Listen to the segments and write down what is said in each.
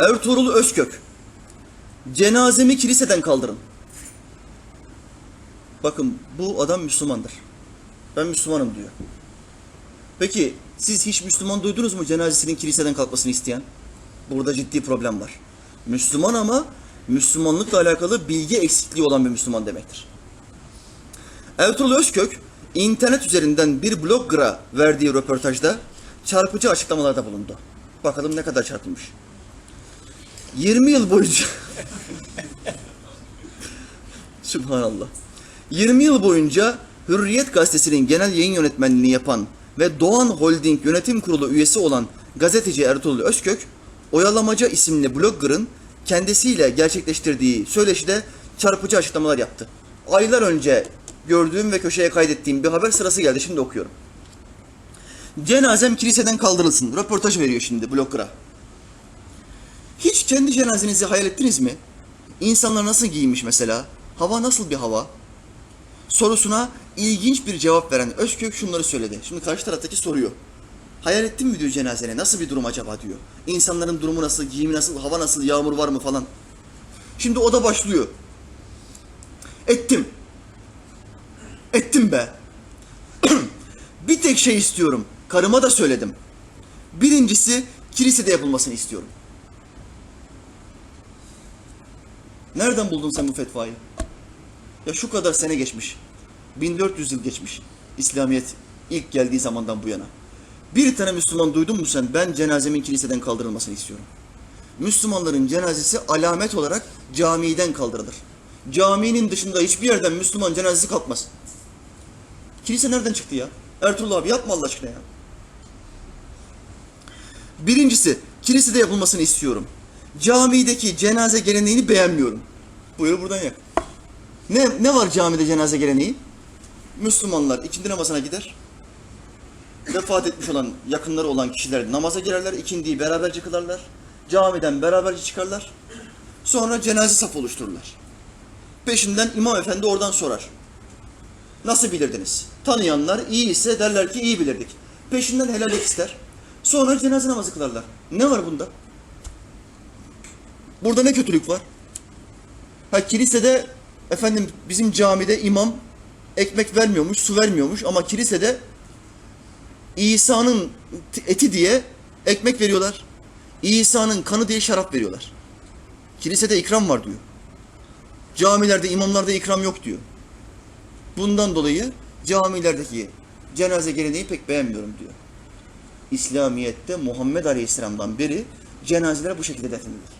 Ertuğrul Özkök. Cenazemi kiliseden kaldırın. Bakın bu adam Müslümandır. Ben Müslümanım diyor. Peki siz hiç Müslüman duydunuz mu cenazesinin kiliseden kalkmasını isteyen? Burada ciddi problem var. Müslüman ama Müslümanlıkla alakalı bilgi eksikliği olan bir Müslüman demektir. Ertuğrul Özkök internet üzerinden bir bloggera verdiği röportajda çarpıcı açıklamalarda bulundu. Bakalım ne kadar çarpılmış. 20 yıl boyunca Subhanallah. 20 yıl boyunca Hürriyet gazetesinin genel yayın yönetmenliğini yapan ve Doğan Holding yönetim kurulu üyesi olan gazeteci Ertuğrul Özkök, Oyalamaca isimli blogger'ın kendisiyle gerçekleştirdiği söyleşide çarpıcı açıklamalar yaptı. Aylar önce gördüğüm ve köşeye kaydettiğim bir haber sırası geldi. Şimdi okuyorum. Cenazem kiliseden kaldırılsın. Röportaj veriyor şimdi blogger'a. Kendi cenazenizi hayal ettiniz mi? İnsanlar nasıl giyinmiş mesela? Hava nasıl bir hava? Sorusuna ilginç bir cevap veren Özkök şunları söyledi. Şimdi karşı taraftaki soruyor. Hayal ettin mi diyor cenazene? Nasıl bir durum acaba diyor. İnsanların durumu nasıl, giyimi nasıl, hava nasıl, yağmur var mı falan. Şimdi o da başlıyor. Ettim. Ettim be. bir tek şey istiyorum. Karıma da söyledim. Birincisi kilisede yapılmasını istiyorum. Nereden buldun sen bu fetvayı? Ya şu kadar sene geçmiş. 1400 yıl geçmiş. İslamiyet ilk geldiği zamandan bu yana. Bir tane Müslüman duydun mu sen? Ben cenazemin kiliseden kaldırılmasını istiyorum. Müslümanların cenazesi alamet olarak camiden kaldırılır. Caminin dışında hiçbir yerden Müslüman cenazesi kalkmaz. Kilise nereden çıktı ya? Ertuğrul abi yapma Allah aşkına ya. Birincisi, kilisede yapılmasını istiyorum. Camideki cenaze geleneğini beğenmiyorum. Buyur buradan yak. Ne, ne var camide cenaze geleneği? Müslümanlar ikindi namazına gider. Vefat etmiş olan, yakınları olan kişiler namaza girerler, ikindiyi beraberce kılarlar. Camiden beraberce çıkarlar. Sonra cenaze safı oluştururlar. Peşinden imam efendi oradan sorar. Nasıl bilirdiniz? Tanıyanlar iyi ise derler ki iyi bilirdik. Peşinden helallik ister. Sonra cenaze namazı kılarlar. Ne var bunda? Burada ne kötülük var? Ha kilisede efendim bizim camide imam ekmek vermiyormuş, su vermiyormuş ama kilisede İsa'nın eti diye ekmek veriyorlar. İsa'nın kanı diye şarap veriyorlar. Kilisede ikram var diyor. Camilerde, imamlarda ikram yok diyor. Bundan dolayı camilerdeki cenaze geleneği pek beğenmiyorum diyor. İslamiyet'te Muhammed Aleyhisselam'dan beri cenazeler bu şekilde defnedilir.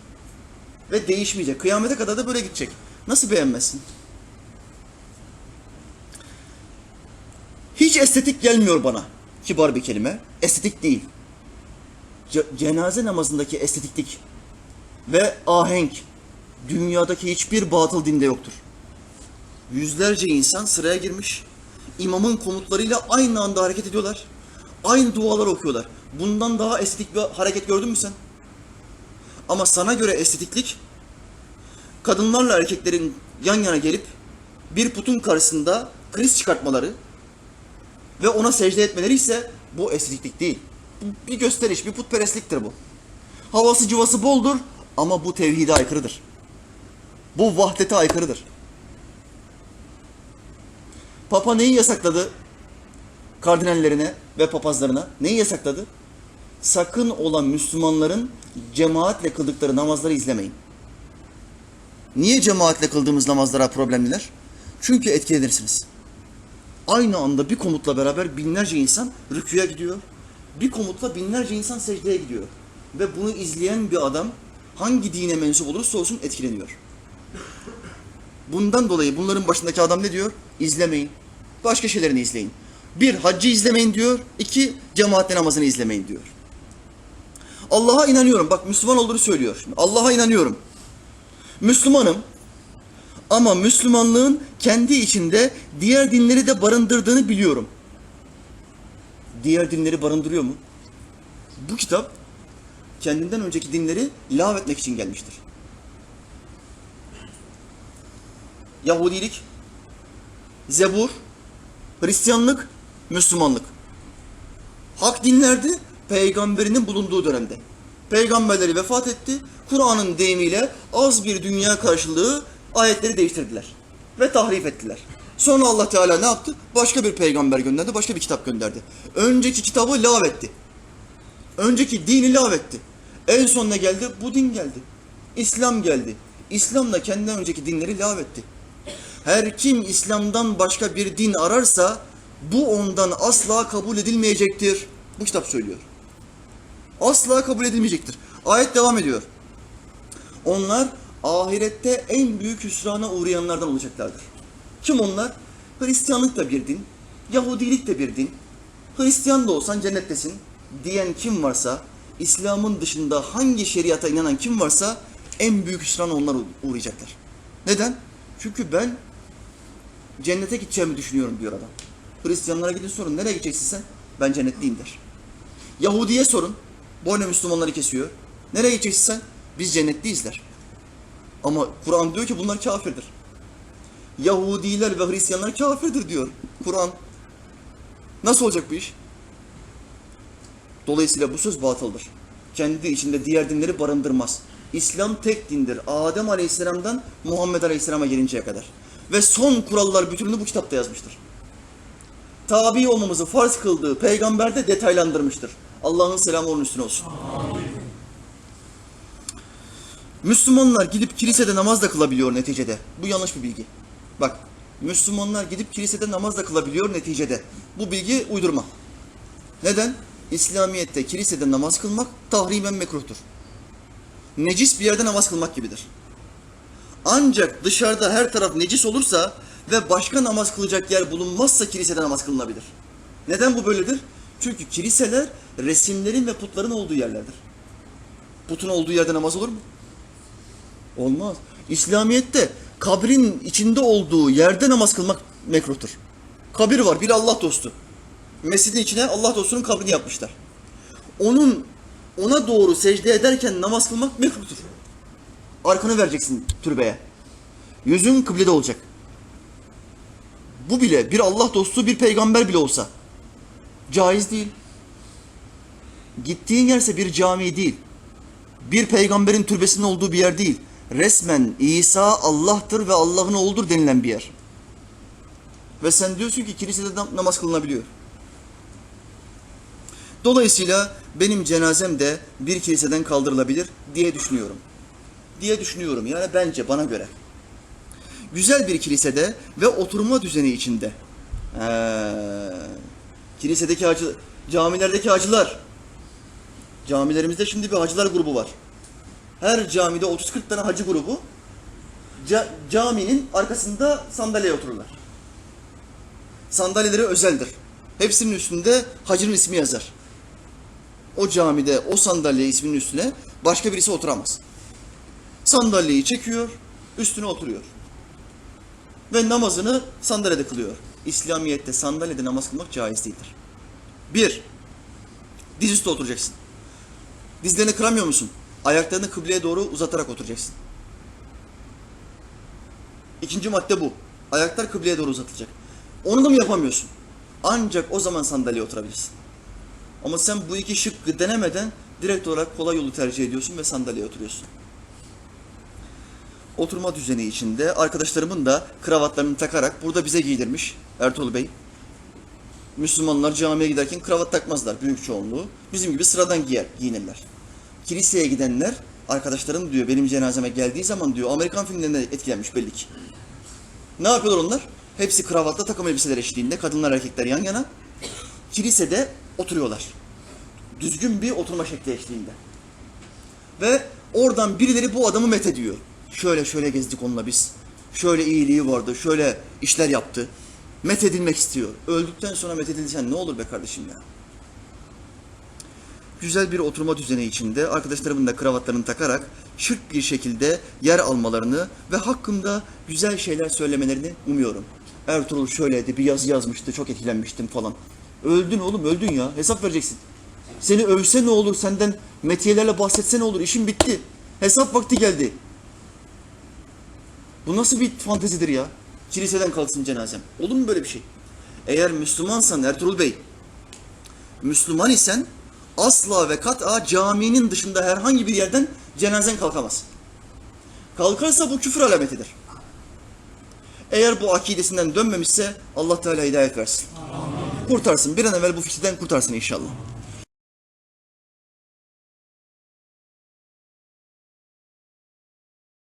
Ve değişmeyecek. Kıyamete kadar da böyle gidecek. Nasıl beğenmezsin? Hiç estetik gelmiyor bana. Kibar bir kelime. Estetik değil. Ce- cenaze namazındaki estetiklik ve ahenk dünyadaki hiçbir batıl dinde yoktur. Yüzlerce insan sıraya girmiş. İmamın komutlarıyla aynı anda hareket ediyorlar. Aynı dualar okuyorlar. Bundan daha estetik bir hareket gördün mü sen? Ama sana göre estetiklik kadınlarla erkeklerin yan yana gelip bir putun karşısında kriz çıkartmaları ve ona secde etmeleri ise bu estetiklik değil. Bu bir gösteriş, bir putperestliktir bu. Havası cıvası boldur ama bu tevhide aykırıdır. Bu vahdete aykırıdır. Papa neyi yasakladı? Kardinallerine ve papazlarına neyi yasakladı? Sakın olan Müslümanların cemaatle kıldıkları namazları izlemeyin. Niye cemaatle kıldığımız namazlara problemliler? Çünkü etkilenirsiniz. Aynı anda bir komutla beraber binlerce insan rüküye gidiyor. Bir komutla binlerce insan secdeye gidiyor. Ve bunu izleyen bir adam hangi dine mensup olursa olsun etkileniyor. Bundan dolayı bunların başındaki adam ne diyor? İzlemeyin. Başka şeylerini izleyin. Bir, haccı izlemeyin diyor. İki, cemaatle namazını izlemeyin diyor. Allah'a inanıyorum. Bak Müslüman olduğunu söylüyor. Allah'a inanıyorum. Müslümanım. Ama Müslümanlığın kendi içinde diğer dinleri de barındırdığını biliyorum. Diğer dinleri barındırıyor mu? Bu kitap kendinden önceki dinleri lav etmek için gelmiştir. Yahudilik, Zebur, Hristiyanlık, Müslümanlık. Hak dinlerdi peygamberinin bulunduğu dönemde. Peygamberleri vefat etti. Kur'an'ın deyimiyle az bir dünya karşılığı ayetleri değiştirdiler. Ve tahrif ettiler. Sonra Allah Teala ne yaptı? Başka bir peygamber gönderdi, başka bir kitap gönderdi. Önceki kitabı lağvetti. Önceki dini lağvetti. En son ne geldi? Bu din geldi. İslam geldi. İslam da kendinden önceki dinleri lağvetti. Her kim İslam'dan başka bir din ararsa bu ondan asla kabul edilmeyecektir. Bu kitap söylüyor. Asla kabul edilmeyecektir. Ayet devam ediyor. Onlar ahirette en büyük hüsrana uğrayanlardan olacaklardır. Kim onlar? Hristiyanlık da bir din, Yahudilik de bir din. Hristiyan da olsan cennettesin diyen kim varsa, İslam'ın dışında hangi şeriata inanan kim varsa en büyük hüsrana onlar uğrayacaklar. Neden? Çünkü ben cennete gideceğimi düşünüyorum diyor adam. Hristiyanlara gidin sorun. Nereye gideceksin sen? Ben cennetliyim der. Yahudi'ye sorun. Boynu Müslümanları kesiyor. Nereye gideceksin sen? Biz cennetliyiz der. Ama Kur'an diyor ki bunlar kafirdir. Yahudiler ve Hristiyanlar kafirdir diyor Kur'an. Nasıl olacak bu iş? Dolayısıyla bu söz batıldır. Kendi içinde diğer dinleri barındırmaz. İslam tek dindir. Adem Aleyhisselam'dan Muhammed Aleyhisselam'a gelinceye kadar. Ve son kurallar bütününü bu kitapta yazmıştır. Tabi olmamızı farz kıldığı peygamber de detaylandırmıştır. Allah'ın selamı onun üstüne olsun. Müslümanlar gidip kilisede namaz da kılabiliyor neticede. Bu yanlış bir bilgi. Bak, Müslümanlar gidip kilisede namaz da kılabiliyor neticede. Bu bilgi uydurma. Neden? İslamiyet'te kilisede namaz kılmak tahrimen mekruhtur. Necis bir yerde namaz kılmak gibidir. Ancak dışarıda her taraf necis olursa ve başka namaz kılacak yer bulunmazsa kilisede namaz kılınabilir. Neden bu böyledir? Çünkü kiliseler resimlerin ve putların olduğu yerlerdir. Putun olduğu yerde namaz olur mu? Olmaz. İslamiyet'te kabrin içinde olduğu yerde namaz kılmak mekruhtur. Kabir var, bir Allah dostu. Mescidin içine Allah dostunun kabrini yapmışlar. Onun ona doğru secde ederken namaz kılmak mekruhtur. Arkanı vereceksin türbeye. Yüzün kıblede olacak. Bu bile bir Allah dostu bir peygamber bile olsa caiz değil. Gittiğin yerse bir cami değil. Bir peygamberin türbesinin olduğu bir yer değil. Resmen İsa Allah'tır ve Allah'ın oğludur denilen bir yer. Ve sen diyorsun ki kilisede nam- namaz kılınabiliyor. Dolayısıyla benim cenazem de bir kiliseden kaldırılabilir diye düşünüyorum. Diye düşünüyorum yani bence bana göre. Güzel bir kilisede ve oturma düzeni içinde. Ee, kilisedeki hacı, camilerdeki hacılar. Camilerimizde şimdi bir hacılar grubu var. Her camide 30-40 tane hacı grubu ca- caminin arkasında sandalyeye otururlar. Sandalyeleri özeldir. Hepsinin üstünde hacının ismi yazar. O camide o sandalye isminin üstüne başka birisi oturamaz. Sandalyeyi çekiyor, üstüne oturuyor. Ve namazını sandalyede kılıyor. İslamiyet'te sandalyede namaz kılmak caiz değildir. Bir, dizüstü oturacaksın. Dizlerini kıramıyor musun? Ayaklarını kıbleye doğru uzatarak oturacaksın. İkinci madde bu. Ayaklar kıbleye doğru uzatılacak. Onu da mı yapamıyorsun? Ancak o zaman sandalyeye oturabilirsin. Ama sen bu iki şıkkı denemeden direkt olarak kolay yolu tercih ediyorsun ve sandalyeye oturuyorsun. Oturma düzeni içinde arkadaşlarımın da kravatlarını takarak burada bize giydirmiş Ertuğrul Bey. Müslümanlar camiye giderken kravat takmazlar büyük çoğunluğu. Bizim gibi sıradan giyer, giyinirler. Kiliseye gidenler arkadaşlarım diyor benim cenazeme geldiği zaman diyor Amerikan filmlerine etkilenmiş belli ki. Ne yapıyorlar onlar? Hepsi kravatla takım elbiseler eşliğinde kadınlar erkekler yan yana kilisede oturuyorlar. Düzgün bir oturma şekli eşliğinde. Ve oradan birileri bu adamı met ediyor. Şöyle şöyle gezdik onunla biz. Şöyle iyiliği vardı, şöyle işler yaptı. Met edilmek istiyor. Öldükten sonra met edilsen ne olur be kardeşim ya? Güzel bir oturma düzeni içinde arkadaşlarımın da kravatlarını takarak şık bir şekilde yer almalarını ve hakkımda güzel şeyler söylemelerini umuyorum. Ertuğrul şöyleydi, bir yazı yazmıştı, çok etkilenmiştim falan. Öldün oğlum, öldün ya. Hesap vereceksin. Seni övse ne olur, senden metiyelerle bahsetse ne olur, işin bitti. Hesap vakti geldi. Bu nasıl bir fantezidir ya? Kiliseden kalksın cenazem. Olur mu böyle bir şey? Eğer Müslümansan Ertuğrul Bey, Müslüman isen asla ve kat'a caminin dışında herhangi bir yerden cenazen kalkamaz. Kalkarsa bu küfür alametidir. Eğer bu akidesinden dönmemişse Allah Teala hidayet versin. Kurtarsın. Bir an evvel bu fikirden kurtarsın inşallah.